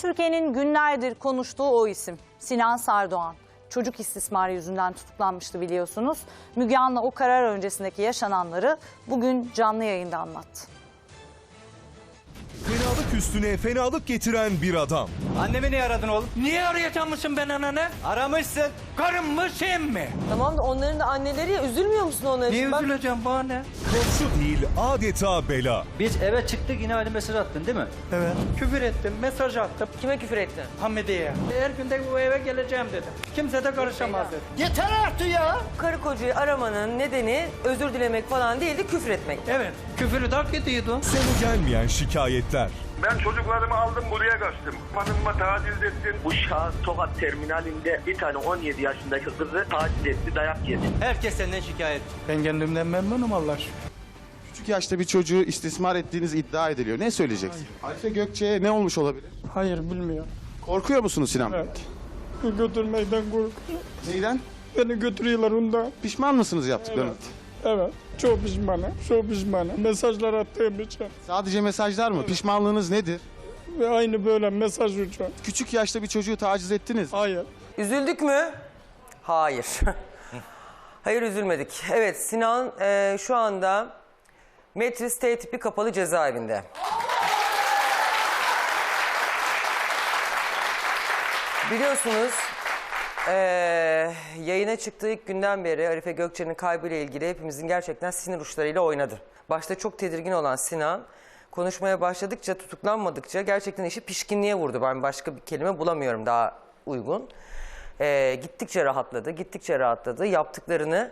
Türkiye'nin günlerdir konuştuğu o isim Sinan Sardoğan. Çocuk istismarı yüzünden tutuklanmıştı biliyorsunuz. Müge Anlı o karar öncesindeki yaşananları bugün canlı yayında anlattı. Fenalık üstüne fenalık getiren bir adam. Annemi niye aradın oğlum? Niye arayacakmışsın ben ananı? Aramışsın. Karım mı? Tamam da onların da anneleri ya üzülmüyor musun onlar Niye? Bak, üzüleceğim bana ne? Komşu değil adeta bela. Biz eve çıktık yine aynı mesaj attın değil mi? Evet. Küfür ettim, mesaj attım kime küfür ettin? Hamide'ye. Her gün de bu eve geleceğim dedim. Kimse de karışamaz dedim. Yeter artık ya. Karı kocayı aramanın nedeni özür dilemek falan değildi küfür etmek. Evet. Küfürü de hak ediyordun. Sonu gelmeyen şikayetler. Ben çocuklarımı aldım buraya kaçtım. Hanımıma taciz ettim. Bu şahıs Tokat terminalinde bir tane 17 yaşındaki kızı taciz etti, dayak yedi. Herkes senden şikayet. Ben kendimden memnunum Allah. Küçük yaşta bir çocuğu istismar ettiğiniz iddia ediliyor. Ne söyleyeceksin? Arife Gökçe'ye ne olmuş olabilir? Hayır bilmiyorum. Korkuyor musunuz Sinan Bey? Evet. Götürmekten korkuyorum. Neyden? Beni götürüyorlar ondan. Pişman mısınız yaptıklarınız? Evet. Çok pişmanım. Çok pişmanım. Mesajlar attığım için. Sadece mesajlar mı? Pişmanlığınız nedir? Ve aynı böyle mesaj için. Küçük yaşta bir çocuğu taciz ettiniz. Hayır. Üzüldük mü? Hayır. Hayır üzülmedik. Evet Sinan e, şu anda Metris T tipi kapalı cezaevinde. Biliyorsunuz e, yayına çıktığı ilk günden beri Arife Gökçe'nin kaybıyla ilgili hepimizin gerçekten sinir uçlarıyla oynadı. Başta çok tedirgin olan Sinan konuşmaya başladıkça tutuklanmadıkça gerçekten işi pişkinliğe vurdu. Ben başka bir kelime bulamıyorum daha uygun. E, gittikçe rahatladı, gittikçe rahatladı. Yaptıklarını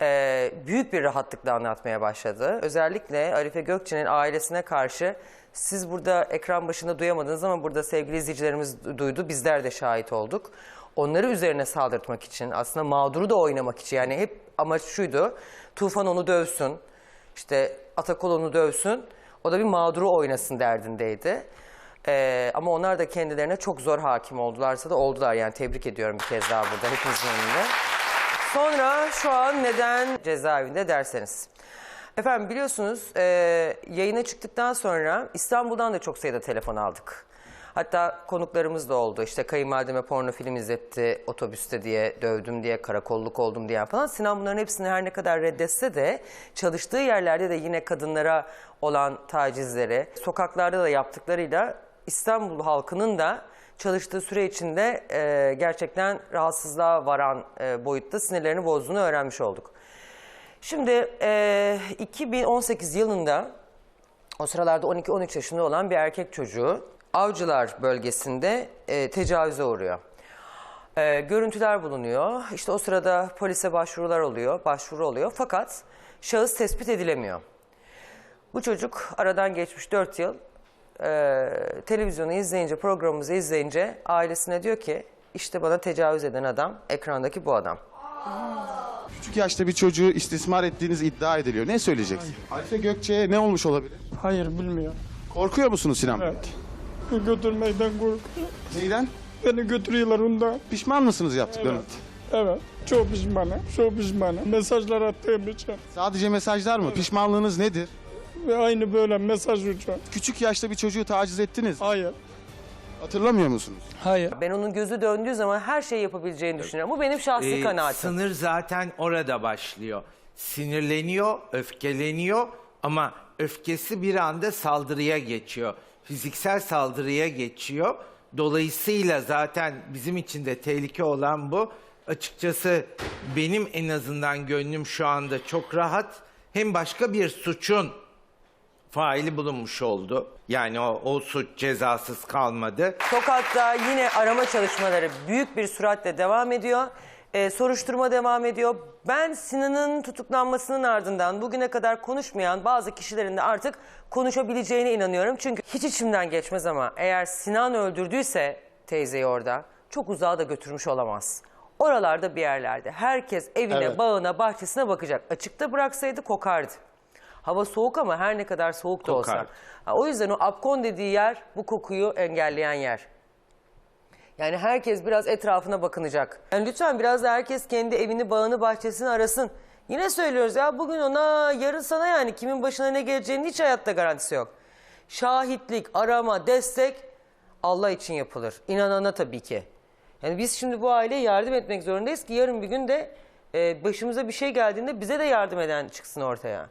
e, büyük bir rahatlıkla anlatmaya başladı. Özellikle Arife Gökçe'nin ailesine karşı siz burada ekran başında duyamadınız ama burada sevgili izleyicilerimiz du- duydu, bizler de şahit olduk. Onları üzerine saldırtmak için, aslında mağduru da oynamak için yani hep amaç şuydu. Tufan onu dövsün, işte Atakol onu dövsün, o da bir mağduru oynasın derdindeydi. Ee, ama onlar da kendilerine çok zor hakim oldularsa da oldular yani tebrik ediyorum bir kez daha burada hepinizin önünde. Sonra şu an neden cezaevinde derseniz. Efendim biliyorsunuz e, yayına çıktıktan sonra İstanbul'dan da çok sayıda telefon aldık. Hatta konuklarımız da oldu. İşte kayınvalideme porno film izletti otobüste diye, dövdüm diye, karakolluk oldum diye falan. Sinan bunların hepsini her ne kadar reddetse de çalıştığı yerlerde de yine kadınlara olan tacizleri, sokaklarda da yaptıklarıyla İstanbul halkının da çalıştığı süre içinde e, gerçekten rahatsızlığa varan e, boyutta sinirlerini bozduğunu öğrenmiş olduk. Şimdi e, 2018 yılında o sıralarda 12-13 yaşında olan bir erkek çocuğu Avcılar bölgesinde e, tecavüze uğruyor. E, görüntüler bulunuyor. İşte o sırada polise başvurular oluyor, başvuru oluyor. Fakat şahıs tespit edilemiyor. Bu çocuk aradan geçmiş 4 yıl e, televizyonu izleyince, programımızı izleyince ailesine diyor ki işte bana tecavüz eden adam ekrandaki bu adam. Küçük yaşta bir çocuğu istismar ettiğiniz iddia ediliyor. Ne söyleyeceksin? Arife Gökçe'ye ne olmuş olabilir? Hayır bilmiyorum. Korkuyor musunuz Sinan Bey? Evet. Götürmekten korkuyorum. Neyden? Beni götürüyorlar ondan. Pişman mısınız yaptıklarınız? Evet. Çok pişmanım. Çok pişmanım. Mesajlar attığım için. Sadece mesajlar mı? Pişmanlığınız nedir? Ve aynı böyle mesaj için. Küçük yaşta bir çocuğu taciz ettiniz. Hayır. Hatırlamıyor musunuz? Hayır. Ben onun gözü döndüğü zaman her şeyi yapabileceğini düşünüyorum. Bu benim şahsi Ee, kanaatim. Sınır zaten orada başlıyor. Sinirleniyor, öfkeleniyor ama öfkesi bir anda saldırıya geçiyor. Fiziksel saldırıya geçiyor. Dolayısıyla zaten bizim için de tehlike olan bu. Açıkçası benim en azından gönlüm şu anda çok rahat. Hem başka bir suçun faili bulunmuş oldu. Yani o, o suç cezasız kalmadı. Tokat'ta yine arama çalışmaları büyük bir süratle devam ediyor. Ee, soruşturma devam ediyor. Ben Sinan'ın tutuklanmasının ardından bugüne kadar konuşmayan bazı kişilerin de artık konuşabileceğine inanıyorum. Çünkü hiç içimden geçmez ama eğer Sinan öldürdüyse teyzeyi orada çok uzağa da götürmüş olamaz. Oralarda bir yerlerde herkes evine, Evet. bağına, bahçesine bakacak. Açıkta bıraksaydı kokardı. Hava soğuk ama her ne kadar soğuk da olsa. Ha, o yüzden o apkon dediği yer bu kokuyu engelleyen yer. Yani herkes biraz etrafına bakınacak. Yani lütfen biraz da herkes kendi evini, bağını, bahçesini arasın. Yine söylüyoruz ya bugün ona, yarın sana yani kimin başına ne geleceğinin hiç hayatta garantisi yok. Şahitlik, arama, destek Allah için yapılır. İnanana tabii ki. Yani biz şimdi bu aileye yardım etmek zorundayız ki yarın bir gün de e, başımıza bir şey geldiğinde bize de yardım eden çıksın ortaya.